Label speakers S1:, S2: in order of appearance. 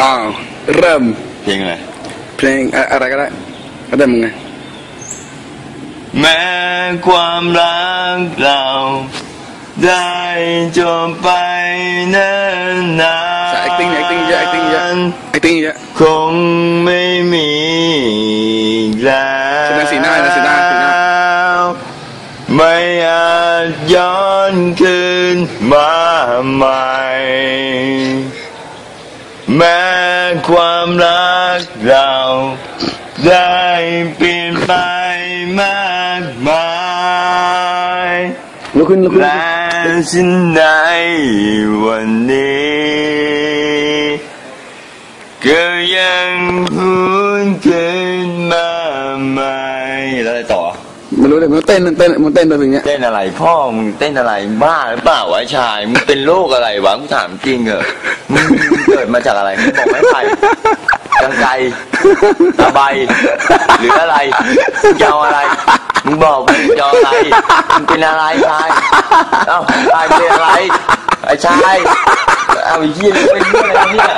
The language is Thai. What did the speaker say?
S1: อ้าวเริ่ม
S2: เพลงอะไร
S1: เพลงอะอะไรก็ได้ก็ได้มึงไง
S2: แม้ความรักเราได้จบไปเนิ่นนาน
S1: ใช่ acting acting เยอะ acting เยอะ acting เยอะ
S2: คงไม่มีอีกแล้ว
S1: แสดงสีหน้านะสีหน้าสีหน้า
S2: ไม่อาจย้อนคืนมาใหม่ แม้ความรักเราได้เปลี่ยนไปมากมาย
S1: ลุกขึ้นลุกขึ้น
S2: และฉันในวันนี้ก็ยังพูนขึ้นมาใหม่แล้วอะไรต่อ
S1: ไม่รู้เลยมันเต้นเต้นมันเต้นไปอย่างเงี้ย
S2: เต้นอะไร พ่อมึงเต้นอะไรบ้าหรือเปล่าวะไอ้ชายมึงเป็นโรคอะไรวะกูถามจริงเหอะมึงเกิดมาจากอะไรมึงบอกไม่ไปกังไกรตะไบหรืออะไรมึงจะเอาอะไรมึงบอกมึงจะเอาอะไรมึงเป็นอะไรชายเอ้าชายเป็นอะไรไอ้ชายเอาไอ้เหี้ยนี่เป็นเรื่องอะไรเนี่ย